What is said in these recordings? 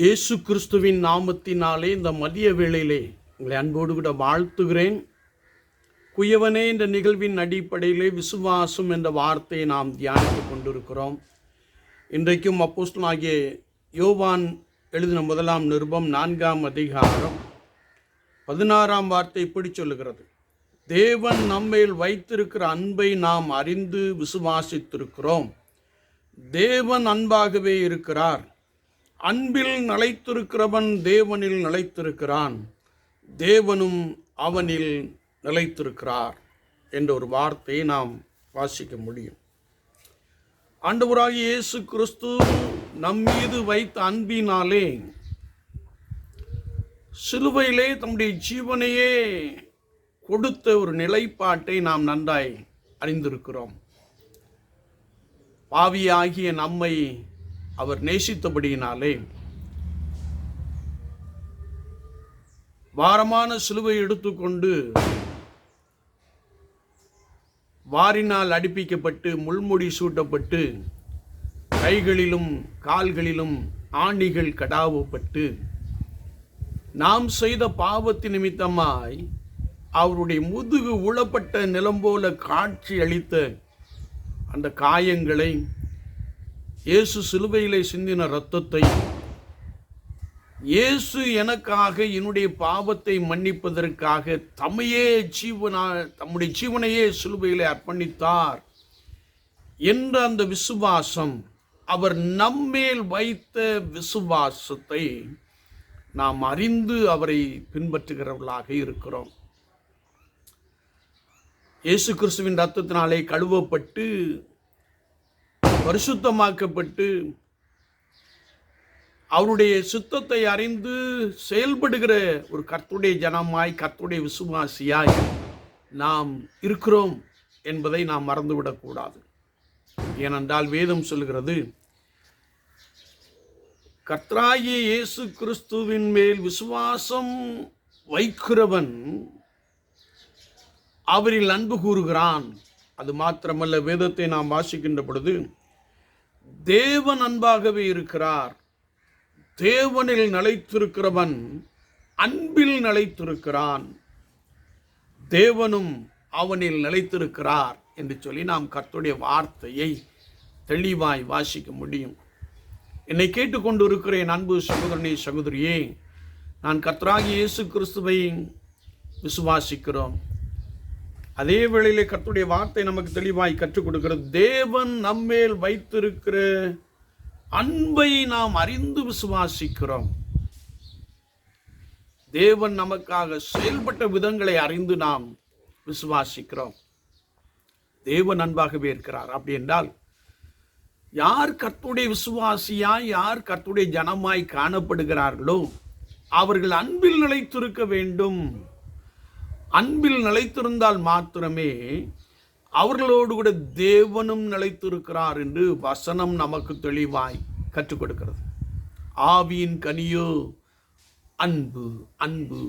இயேசு கிறிஸ்துவின் நாமத்தினாலே இந்த மதிய வேளையிலே உங்களை அன்போடு கூட வாழ்த்துகிறேன். குயவனே என்ற நிகழ்வின் அடிப்படையிலே விசுவாசம் என்ற வார்த்தையை நாம் தியானித்துக் கொண்டிருக்கிறோம். இன்றைக்கும் அப்போஸ்டனாகிய யோவான் எழுதின முதலாம் நிருபம் நான்காம் அதிகாரம் பதினாறாம் வார்த்தை இப்படி சொல்லுகிறது. தேவன் நம்மேல் வைத்திருக்கிற அன்பை நாம் அறிந்து விசுவாசித்திருக்கிறோம். தேவன் அன்பாகவே இருக்கிறார். அன்பில் நிலைத்திருக்கிறவன் தேவனில் நிலைத்திருக்கிறான். தேவனும் அவனில் நிலைத்திருக்கிறார் என்ற ஒரு வார்த்தையை நாம் வாசிக்க முடியும். ஆண்டவராகிய இயேசு கிறிஸ்து நம் மீது வைத்த அன்பினாலே சிலுவையிலே தம்முடைய ஜீவனையே கொடுத்த ஒரு நிலைப்பாட்டை நாம் நன்றாய் அறிந்திருக்கிறோம். பாவியாகிய நம்மை அவர் நேசித்தபடியினாலே. வாரமான சிலுவை எடுத்துக்கொண்டு வாரினால் அடிப்பிக்கப்பட்டு முள்முடி சூட்டப்பட்டு கைகளிலும் கால்களிலும் ஆண்டிகள் கடாவப்பட்டு நாம் செய்த பாவத்தின் நிமித்தமாய் அவருடைய முதுகு உளப்பட்ட நிலம் போல காட்சி அளித்த அந்த காயங்களை இயேசு சிலுவையிலே சிந்தின இரத்தத்தை இயேசு எனக்காக என்னுடைய பாவத்தை மன்னிப்பதற்காக தம்மையே ஜீவனா தம்முடைய ஜீவனையே சிலுவையிலே அர்ப்பணித்தார் என்ற அந்த விசுவாசம் அவர் நம்மேல் வைத்த விசுவாசத்தை நாம் அறிந்து அவரை பின்பற்றுகிறவர்களாக இருக்கிறோம். இயேசு கிறிஸ்துவின் ரத்தத்தினாலே கழுவப்பட்டு பரிசுத்தமாக்கப்பட்டு அவருடைய சுத்தத்தை அறிந்து செயல்படுகிற ஒரு கர்த்துடைய ஜனமாய் கர்த்துடைய விசுவாசியாய் நாம் இருக்கிறோம் என்பதை நாம் மறந்துவிடக்கூடாது. ஏனென்றால் வேதம் சொல்கிறது கர்த்தராகிய இயேசு கிறிஸ்துவின் மேல் விசுவாசம் வைக்கிறவன் அவரில் அன்பு கூறுகிறான். அது மாத்திரமல்ல வேதத்தை நாம் வாசிக்கின்ற பொழுது தேவன் அன்பாகவே இருக்கிறார். தேவனில் நிலைத்திருக்கிறவன் அன்பில் நிலைத்திருக்கிறான். தேவனும் அவனில் நிலைத்திருக்கிறார் என்று சொல்லி நாம் கர்த்துடைய வார்த்தையை தெளிவாய் வாசிக்க முடியும். என்னை கேட்டுக்கொண்டு இருக்கிறேன் அன்பு சகோதரனே சகோதரியே நான் கர்த்தராகி இயேசு கிறிஸ்துவை விசுவாசிக்கிறோம். அதே வேளையிலே கத்துடைய வார்த்தை நமக்கு தெளிவாய் கற்றுக் கொடுக்கிறது. தேவன் நம்மேல் வைத்திருக்கிற அன்பை நாம் அறிந்து விசுவாசிக்கிறோம். தேவன் நமக்காக செயல்பட்ட விதங்களை அறிந்து நாம் விசுவாசிக்கிறோம். தேவன் அன்பாகவே இருக்கிறார். அப்படி என்றால் யார் கர்த்துடைய விசுவாசியாய் யார் கர்த்துடைய ஜனமாய் காணப்படுகிறார்களோ அவர்கள் அன்பில் நிலைத்திருக்க வேண்டும். அன்பில் நிலைத்திருந்தால் மாத்திரமே அவர்களோடு கூட தேவனும் நிலைத்திருக்கிறார் என்று வசனம் நமக்கு தெளிவாய் கற்றுக் கொடுக்கிறது. ஆவியின் கனியோ அன்பு அன்பு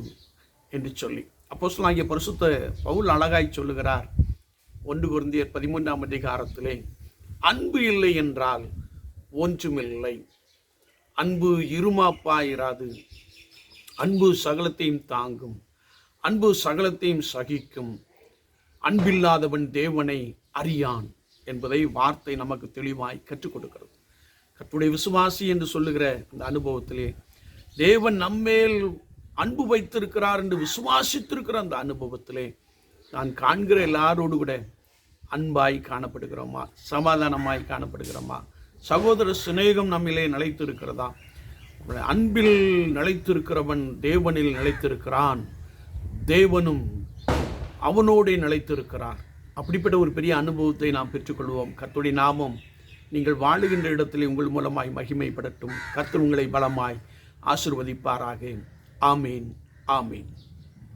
என்று சொல்லி. அப்போ சொல்லாங்கிய பரிசுத்த பவுல் அழகாய் சொல்லுகிறார். ஒன்று குருந்தியர் பதிமூன்றாம் அதிகாரத்திலே அன்பு இல்லை என்றால் ஒன்றுமில்லை. அன்பு இருமாப்பாயிராது. அன்பு சகலத்தையும் தாங்கும். அன்பு சகலத்தையும் சகிக்கும் அன்பில்லாதவன் தேவனை அறியான் என்பதை வார்த்தை நமக்கு தெளிவாய் கற்றுக் கொடுக்கிறது. கற்றுடைய விசுவாசி என்று சொல்லுகிற அந்த அனுபவத்திலே தேவன் நம்மேல் அன்பு வைத்திருக்கிறார் என்று விசுவாசித்திருக்கிற அந்த அனுபவத்திலே நான் காண்கிற எல்லாரோடு கூட அன்பாய் காணப்படுகிறோமா? சமாதானமாய் காணப்படுகிறோமா? சகோதர சிநேகம் நம்மிலே நிலைத்திருக்கிறதா? அன்பில் நிலைத்திருக்கிறவன் தேவனில் நிலைத்திருக்கிறான். தேவனும் அவனோடே நிலைத்திருக்கிறார். அப்படிப்பட்ட ஒரு பெரிய அனுபவத்தை நாம் பெற்றுக்கொள்வோம். கர்த்துடைய நாமம் நீங்கள் வாழுகின்ற இடத்திலே உங்கள் மூலமாய் மகிமைப்படட்டும். கர்த்தர் உங்களை பலமாய் ஆசிர்வதிப்பாராக. ஆமீன். ஆமீன்.